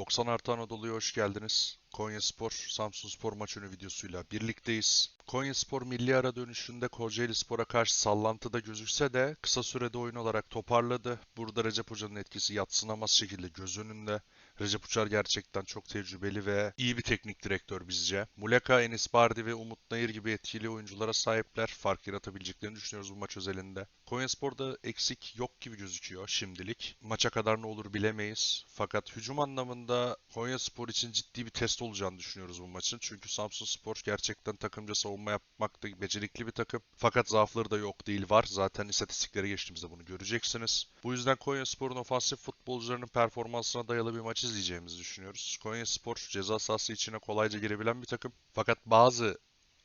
90 artı Anadolu'ya hoş geldiniz. Konya Spor, Samsun Spor maç önü videosuyla birlikteyiz. Konya Spor milli ara dönüşünde Kocaeli Spor'a karşı sallantıda gözükse de kısa sürede oyun olarak toparladı. Burada Recep Hoca'nın etkisi yatsınamaz şekilde göz önünde. Recep Uçar gerçekten çok tecrübeli ve iyi bir teknik direktör bizce. Muleka, Enis Bardi ve Umut Nayır gibi etkili oyunculara sahipler. Fark yaratabileceklerini düşünüyoruz bu maç özelinde. Konyaspor'da eksik yok gibi gözüküyor şimdilik. Maça kadar ne olur bilemeyiz. Fakat hücum anlamında Konyaspor için ciddi bir test olacağını düşünüyoruz bu maçın. Çünkü Samsun Spor gerçekten takımca savunma yapmakta becerikli bir takım. Fakat zaafları da yok değil var. Zaten istatistiklere geçtiğimizde bunu göreceksiniz. Bu yüzden Konyaspor'un ofansif futbolcularının performansına dayalı bir maç izleyeceğimizi düşünüyoruz. Konyaspor ceza sahası içine kolayca girebilen bir takım. Fakat bazı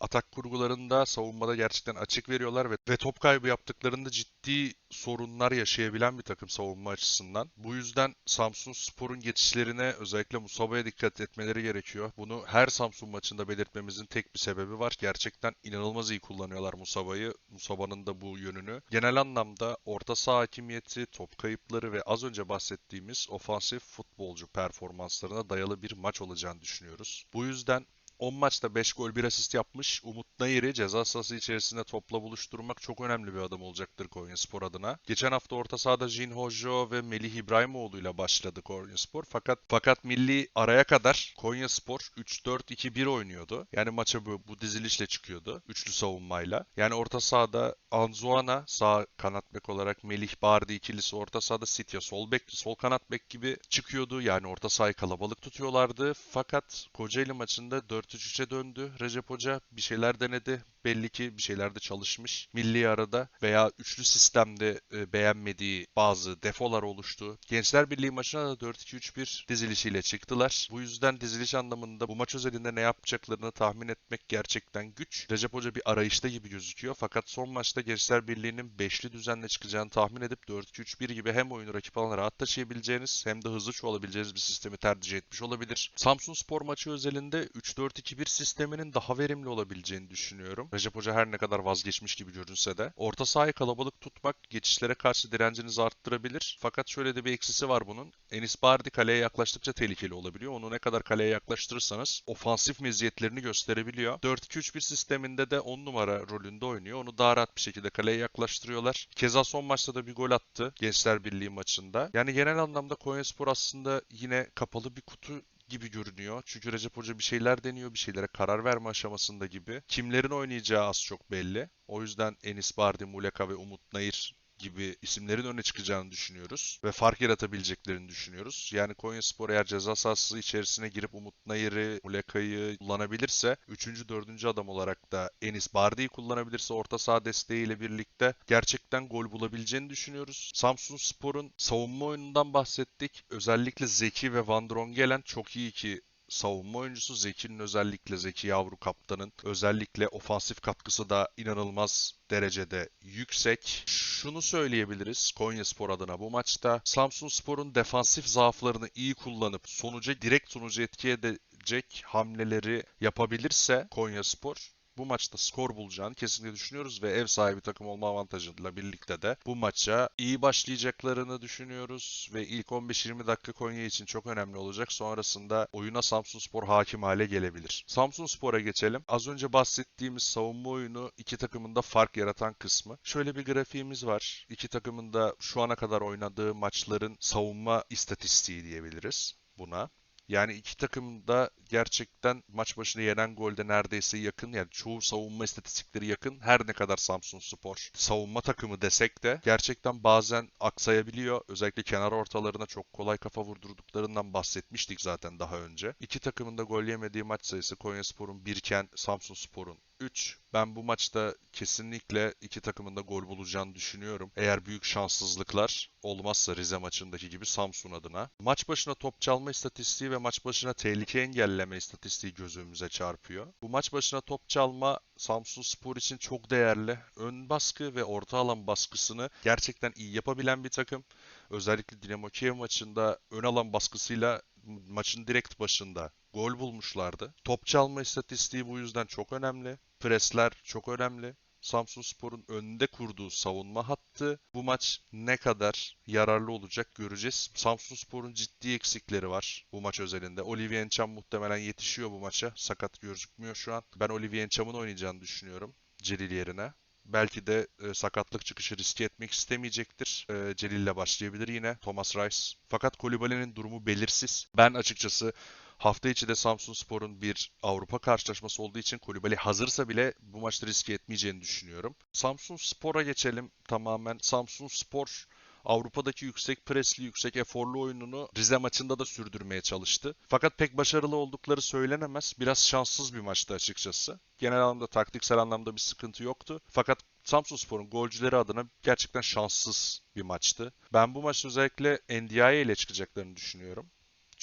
atak kurgularında savunmada gerçekten açık veriyorlar ve, ve top kaybı yaptıklarında ciddi sorunlar yaşayabilen bir takım savunma açısından. Bu yüzden Samsun Spor'un geçişlerine özellikle Musaba'ya dikkat etmeleri gerekiyor. Bunu her Samsun maçında belirtmemizin tek bir sebebi var. Gerçekten inanılmaz iyi kullanıyorlar Musaba'yı. Musaba'nın da bu yönünü. Genel anlamda orta saha hakimiyeti, top kayıpları ve az önce bahsettiğimiz ofansif futbolcu performanslarına dayalı bir maç olacağını düşünüyoruz. Bu yüzden 10 maçta 5 gol 1 asist yapmış Umut Nayır'ı ceza sahası içerisinde topla buluşturmak çok önemli bir adım olacaktır Konyaspor adına. Geçen hafta orta sahada Jin Hojo ve Melih İbrahimoğlu ile başladı Konyaspor. Fakat fakat milli araya kadar Konyaspor 3-4-2-1 oynuyordu. Yani maça bu, bu dizilişle çıkıyordu. Üçlü savunmayla. Yani orta sahada Anzuana sağ kanat bek olarak Melih Bardi ikilisi orta sahada Sitya sol bek, sol kanat bek gibi çıkıyordu. Yani orta sahayı kalabalık tutuyorlardı. Fakat Kocaeli maçında 4-3-3'e döndü. Recep Hoca bir şeyler denedi. Belli ki bir şeylerde çalışmış. Milli arada veya üçlü sistemde e, beğenmediği bazı defolar oluştu. Gençler Birliği maçına da 4-2-3-1 dizilişiyle çıktılar. Bu yüzden diziliş anlamında bu maç özelinde ne yapacaklarını tahmin etmek gerçekten güç. Recep Hoca bir arayışta gibi gözüküyor. Fakat son maçta Gençler Birliği'nin beşli düzenle çıkacağını tahmin edip 4-2-3-1 gibi hem oyunu rakip alana rahat taşıyabileceğiniz hem de hızlı çoğalabileceğiniz bir sistemi tercih etmiş olabilir. Samsun Spor maçı özelinde 3-4-2-1 sisteminin daha verimli olabileceğini düşünüyorum. Recep Hoca her ne kadar vazgeçmiş gibi görünse de. Orta sahayı kalabalık tutmak geçişlere karşı direncinizi arttırabilir. Fakat şöyle de bir eksisi var bunun. Enis Bardi kaleye yaklaştıkça tehlikeli olabiliyor. Onu ne kadar kaleye yaklaştırırsanız ofansif meziyetlerini gösterebiliyor. 4-2-3-1 sisteminde de 10 numara rolünde oynuyor. Onu daha rahat bir şekilde kaleye yaklaştırıyorlar. Keza son maçta da bir gol attı Gençler Birliği maçında. Yani genel anlamda Konyaspor aslında yine kapalı bir kutu gibi görünüyor. Çünkü Recep Hoca bir şeyler deniyor, bir şeylere karar verme aşamasında gibi. Kimlerin oynayacağı az çok belli. O yüzden Enis Bardi, Muleka ve Umut Nayır gibi isimlerin öne çıkacağını düşünüyoruz ve fark yaratabileceklerini düşünüyoruz. Yani Konyaspor eğer ceza sahası içerisine girip Umut Nayır'ı, Muleka'yı kullanabilirse 3. 4. adam olarak da Enis Bardi'yi kullanabilirse orta saha desteğiyle birlikte gerçekten gol bulabileceğini düşünüyoruz. Samsun Spor'un savunma oyunundan bahsettik. Özellikle Zeki ve Van Drongelen çok iyi ki savunma oyuncusu Zeki'nin özellikle Zeki Yavru kaptanın özellikle ofansif katkısı da inanılmaz derecede yüksek. Şunu söyleyebiliriz Konyaspor adına bu maçta Samsun Spor'un defansif zaaflarını iyi kullanıp sonuca direkt sonucu etki edecek hamleleri yapabilirse Konyaspor bu maçta skor bulacağını kesinlikle düşünüyoruz ve ev sahibi takım olma avantajıyla birlikte de bu maça iyi başlayacaklarını düşünüyoruz ve ilk 15-20 dakika Konya için çok önemli olacak. Sonrasında oyuna Samsun Spor hakim hale gelebilir. Samsun Spor'a geçelim. Az önce bahsettiğimiz savunma oyunu iki takımın da fark yaratan kısmı. Şöyle bir grafiğimiz var. İki takımın da şu ana kadar oynadığı maçların savunma istatistiği diyebiliriz buna. Yani iki takım da gerçekten maç başına yenen golde neredeyse yakın. Yani çoğu savunma istatistikleri yakın. Her ne kadar Samsun Spor savunma takımı desek de gerçekten bazen aksayabiliyor. Özellikle kenar ortalarına çok kolay kafa vurdurduklarından bahsetmiştik zaten daha önce. İki takımın da gol yemediği maç sayısı Konyaspor'un 1 iken Samsun Spor'un 3. Ben bu maçta kesinlikle iki takımın da gol bulacağını düşünüyorum. Eğer büyük şanssızlıklar olmazsa Rize maçındaki gibi Samsun adına. Maç başına top çalma istatistiği ve maç başına tehlike engelleme istatistiği gözümüze çarpıyor. Bu maç başına top çalma Samsun Spor için çok değerli. Ön baskı ve orta alan baskısını gerçekten iyi yapabilen bir takım. Özellikle Dinamo Kiev maçında ön alan baskısıyla maçın direkt başında gol bulmuşlardı. Top çalma istatistiği bu yüzden çok önemli. Presler çok önemli. Samsunspor'un önünde kurduğu savunma hattı bu maç ne kadar yararlı olacak göreceğiz. Samsunspor'un ciddi eksikleri var bu maç özelinde. Olivier Ncham muhtemelen yetişiyor bu maça. Sakat gözükmüyor şu an. Ben Olivier Ncham'ın oynayacağını düşünüyorum Celil yerine. Belki de e, sakatlık çıkışı riske etmek istemeyecektir. E, Celil'le başlayabilir yine Thomas Rice. Fakat Kolibali'nin durumu belirsiz. Ben açıkçası hafta içi de Samsunspor'un bir Avrupa karşılaşması olduğu için Kolibali hazırsa bile bu maçta riske etmeyeceğini düşünüyorum. Samsunspor'a geçelim tamamen. Samsunspor Avrupa'daki yüksek presli, yüksek eforlu oyununu Rize maçında da sürdürmeye çalıştı. Fakat pek başarılı oldukları söylenemez. Biraz şanssız bir maçtı açıkçası. Genel anlamda taktiksel anlamda bir sıkıntı yoktu. Fakat Samsunspor'un golcüleri adına gerçekten şanssız bir maçtı. Ben bu maçta özellikle NDI ile çıkacaklarını düşünüyorum.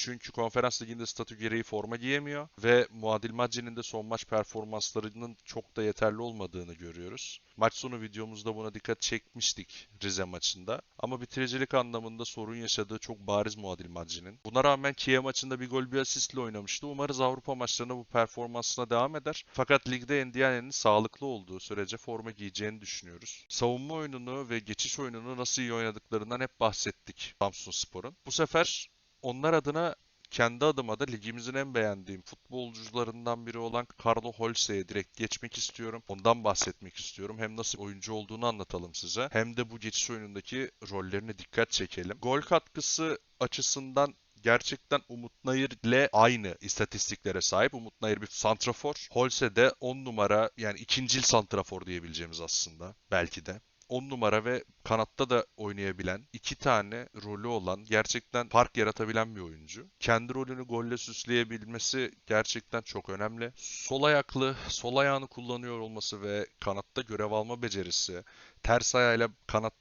Çünkü konferans liginde statü gereği forma giyemiyor ve Muadil Maci'nin de son maç performanslarının çok da yeterli olmadığını görüyoruz. Maç sonu videomuzda buna dikkat çekmiştik Rize maçında. Ama bitiricilik anlamında sorun yaşadığı çok bariz Muadil Maci'nin. Buna rağmen Kiev maçında bir gol bir asistle oynamıştı. Umarız Avrupa maçlarına bu performansına devam eder. Fakat ligde Ndiaye'nin sağlıklı olduğu sürece forma giyeceğini düşünüyoruz. Savunma oyununu ve geçiş oyununu nasıl iyi oynadıklarından hep bahsettik Samsun Spor'un. Bu sefer onlar adına kendi adıma da ligimizin en beğendiğim futbolcularından biri olan Carlo Holse'ye direkt geçmek istiyorum. Ondan bahsetmek istiyorum. Hem nasıl oyuncu olduğunu anlatalım size. Hem de bu geçiş oyunundaki rollerine dikkat çekelim. Gol katkısı açısından gerçekten Umut Nayır ile aynı istatistiklere sahip. Umut Nayır bir santrafor. Holse de 10 numara yani ikincil santrafor diyebileceğimiz aslında belki de. 10 numara ve kanatta da oynayabilen, iki tane rolü olan, gerçekten fark yaratabilen bir oyuncu. Kendi rolünü golle süsleyebilmesi gerçekten çok önemli. Sol ayaklı, sol ayağını kullanıyor olması ve kanatta görev alma becerisi, ters ayağıyla kanat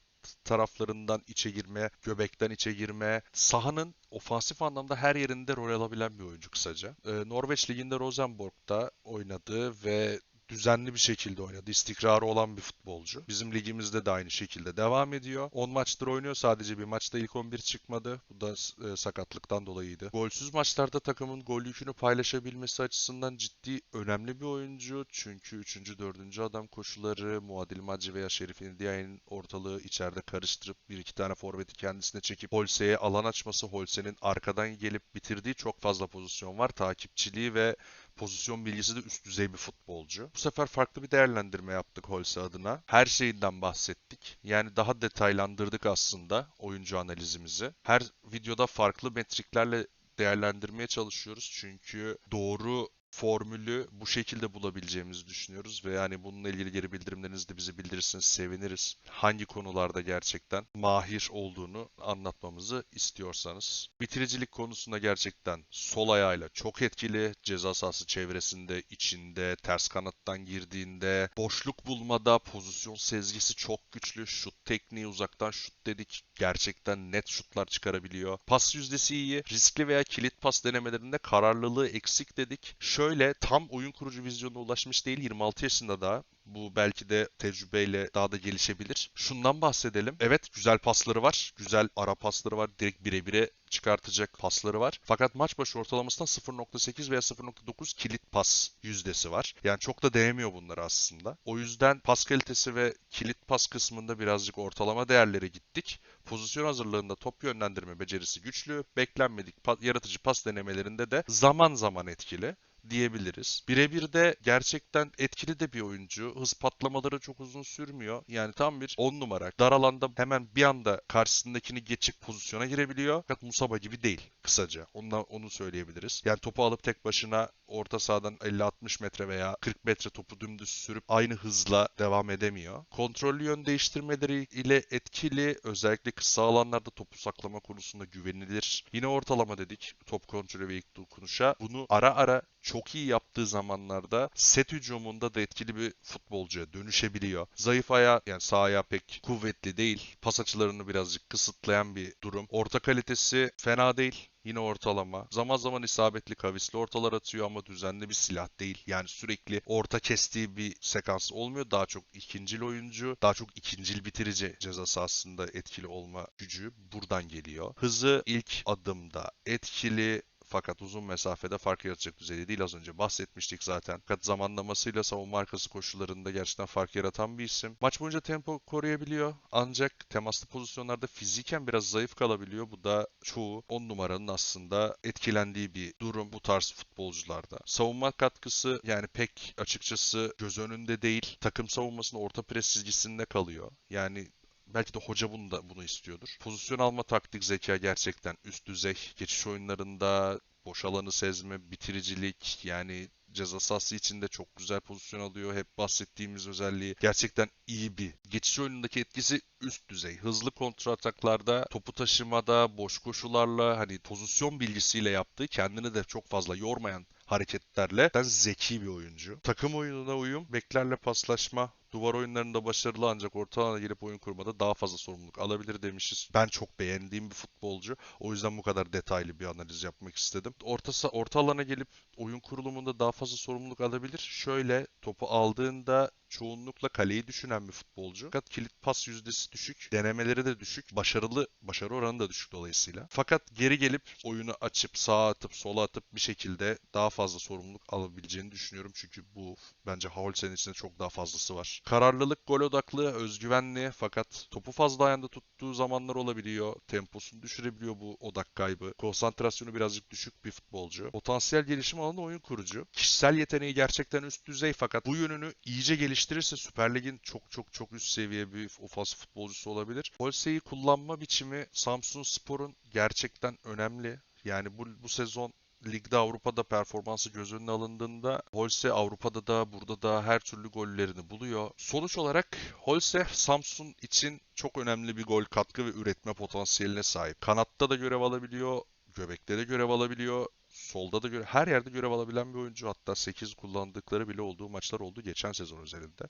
taraflarından içe girmeye, göbekten içe girmeye, sahanın ofansif anlamda her yerinde rol alabilen bir oyuncu kısaca. Ee, Norveç Ligi'nde Rosenborg'da oynadı ve düzenli bir şekilde oynadı. İstikrarı olan bir futbolcu. Bizim ligimizde de aynı şekilde devam ediyor. 10 maçtır oynuyor. Sadece bir maçta ilk 11 çıkmadı. Bu da e, sakatlıktan dolayıydı. Golsüz maçlarda takımın gol yükünü paylaşabilmesi açısından ciddi önemli bir oyuncu. Çünkü 3. 4. adam koşuları, Muadil Macci veya Şerif Ndiaye'nin ortalığı içeride karıştırıp bir iki tane forveti kendisine çekip Holse'ye alan açması, Holse'nin arkadan gelip bitirdiği çok fazla pozisyon var. Takipçiliği ve pozisyon bilgisi de üst düzey bir futbolcu. Bu sefer farklı bir değerlendirme yaptık Holse adına. Her şeyinden bahsettik. Yani daha detaylandırdık aslında oyuncu analizimizi. Her videoda farklı metriklerle değerlendirmeye çalışıyoruz. Çünkü doğru formülü bu şekilde bulabileceğimizi düşünüyoruz ve yani bununla ilgili geri bildirimlerinizi de bize bildirirseniz seviniriz. Hangi konularda gerçekten mahir olduğunu anlatmamızı istiyorsanız. Bitiricilik konusunda gerçekten sol ayağıyla çok etkili. Ceza sahası çevresinde, içinde, ters kanattan girdiğinde, boşluk bulmada pozisyon sezgisi çok güçlü. Şut tekniği uzaktan şut dedik. Gerçekten net şutlar çıkarabiliyor. Pas yüzdesi iyi. Riskli veya kilit pas denemelerinde kararlılığı eksik dedik. Şöyle tam oyun kurucu vizyonuna ulaşmış değil 26 yaşında daha. Bu belki de tecrübeyle daha da gelişebilir. Şundan bahsedelim. Evet güzel pasları var. Güzel ara pasları var. Direkt birebire çıkartacak pasları var. Fakat maç başı ortalamasından 0.8 veya 0.9 kilit pas yüzdesi var. Yani çok da değmiyor bunları aslında. O yüzden pas kalitesi ve kilit pas kısmında birazcık ortalama değerlere gittik. Pozisyon hazırlığında top yönlendirme becerisi güçlü. Beklenmedik pa- yaratıcı pas denemelerinde de zaman zaman etkili diyebiliriz. Birebir de gerçekten etkili de bir oyuncu. Hız patlamaları çok uzun sürmüyor. Yani tam bir 10 numara. Dar alanda hemen bir anda karşısındakini geçip pozisyona girebiliyor. Fakat Musaba gibi değil kısaca. Ondan, onu söyleyebiliriz. Yani topu alıp tek başına orta sahadan 50-60 metre veya 40 metre topu dümdüz sürüp aynı hızla devam edemiyor. Kontrollü yön değiştirmeleri ile etkili. Özellikle kısa alanlarda topu saklama konusunda güvenilir. Yine ortalama dedik top kontrolü ve ilk dokunuşa. Bunu ara ara çok iyi yaptığı zamanlarda set hücumunda da etkili bir futbolcuya dönüşebiliyor. Zayıf ayağı yani sağ ayağı pek kuvvetli değil. Pas açılarını birazcık kısıtlayan bir durum. Orta kalitesi fena değil. Yine ortalama. Zaman zaman isabetli kavisli ortalar atıyor ama düzenli bir silah değil. Yani sürekli orta kestiği bir sekans olmuyor. Daha çok ikincil oyuncu, daha çok ikincil bitirici ceza sahasında etkili olma gücü buradan geliyor. Hızı ilk adımda etkili fakat uzun mesafede fark yaratacak düzeyde değil. Az önce bahsetmiştik zaten. Fakat zamanlamasıyla savunma arkası koşullarında gerçekten fark yaratan bir isim. Maç boyunca tempo koruyabiliyor ancak temaslı pozisyonlarda fiziken biraz zayıf kalabiliyor. Bu da çoğu 10 numaranın aslında etkilendiği bir durum bu tarz futbolcularda. Savunma katkısı yani pek açıkçası göz önünde değil. Takım savunmasının orta pres çizgisinde kalıyor. Yani Belki de hoca bunu da bunu istiyordur. Pozisyon alma taktik zeka gerçekten üst düzey. Geçiş oyunlarında boş alanı sezme, bitiricilik yani ceza sahası içinde çok güzel pozisyon alıyor. Hep bahsettiğimiz özelliği gerçekten iyi bir. Geçiş oyunundaki etkisi üst düzey. Hızlı kontra ataklarda, topu taşımada, boş koşularla hani pozisyon bilgisiyle yaptığı kendini de çok fazla yormayan hareketlerle ben zeki bir oyuncu. Takım oyununa uyum, beklerle paslaşma, duvar oyunlarında başarılı ancak orta alana gelip oyun kurmada daha fazla sorumluluk alabilir demişiz. Ben çok beğendiğim bir futbolcu. O yüzden bu kadar detaylı bir analiz yapmak istedim. Orta, orta alana gelip oyun kurulumunda daha fazla sorumluluk alabilir. Şöyle topu aldığında çoğunlukla kaleyi düşünen bir futbolcu. Fakat kilit pas yüzdesi düşük, denemeleri de düşük, başarılı, başarı oranı da düşük dolayısıyla. Fakat geri gelip oyunu açıp sağa atıp sola atıp bir şekilde daha fazla sorumluluk alabileceğini düşünüyorum. Çünkü bu bence Holse'nin içinde çok daha fazlası var. Kararlılık, gol odaklı, özgüvenli fakat topu fazla ayağında tuttuğu zamanlar olabiliyor. Temposunu düşürebiliyor bu odak kaybı. Konsantrasyonu birazcık düşük bir futbolcu. Potansiyel gelişim alanı oyun kurucu. Kişisel yeteneği gerçekten üst düzey fakat bu yönünü iyice geliştirirse Süper Lig'in çok çok çok üst seviye bir ofansif futbolcusu olabilir. Holse'yi kullanma biçimi Samsun Spor'un gerçekten önemli. Yani bu, bu sezon Ligde Avrupa'da performansı göz önüne alındığında Holse Avrupa'da da burada da her türlü gollerini buluyor. Sonuç olarak Holse Samsun için çok önemli bir gol katkı ve üretme potansiyeline sahip. Kanatta da görev alabiliyor, göbekte de görev alabiliyor. Solda da göre her yerde görev alabilen bir oyuncu. Hatta 8 kullandıkları bile olduğu maçlar oldu geçen sezon özelinde.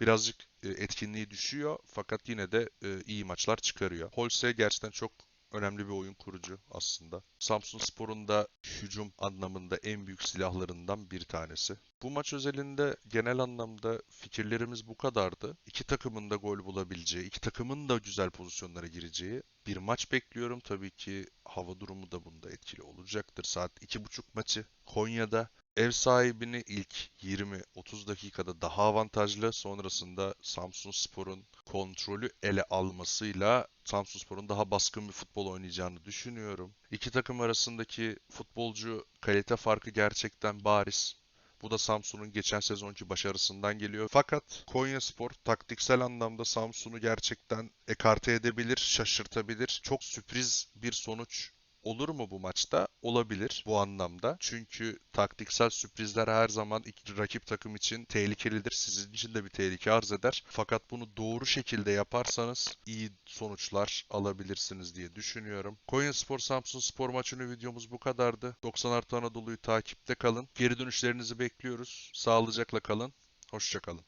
Birazcık e, etkinliği düşüyor fakat yine de e, iyi maçlar çıkarıyor. Holse gerçekten çok önemli bir oyun kurucu aslında. Samsun Spor'un da hücum anlamında en büyük silahlarından bir tanesi. Bu maç özelinde genel anlamda fikirlerimiz bu kadardı. İki takımın da gol bulabileceği, iki takımın da güzel pozisyonlara gireceği bir maç bekliyorum. Tabii ki hava durumu da bunda etkili olacaktır. Saat 2.30 maçı Konya'da. Ev sahibini ilk 20-30 dakikada daha avantajlı. Sonrasında Samsun Spor'un kontrolü ele almasıyla Samsun Spor'un daha baskın bir futbol oynayacağını düşünüyorum. İki takım arasındaki futbolcu kalite farkı gerçekten bariz. Bu da Samsun'un geçen sezonki başarısından geliyor. Fakat Konyaspor taktiksel anlamda Samsun'u gerçekten ekarte edebilir, şaşırtabilir. Çok sürpriz bir sonuç olur mu bu maçta? Olabilir bu anlamda. Çünkü taktiksel sürprizler her zaman iki rakip takım için tehlikelidir. Sizin için de bir tehlike arz eder. Fakat bunu doğru şekilde yaparsanız iyi sonuçlar alabilirsiniz diye düşünüyorum. Konyaspor Samsun Spor maçını videomuz bu kadardı. 90 artı Anadolu'yu takipte kalın. Geri dönüşlerinizi bekliyoruz. Sağlıcakla kalın. Hoşçakalın.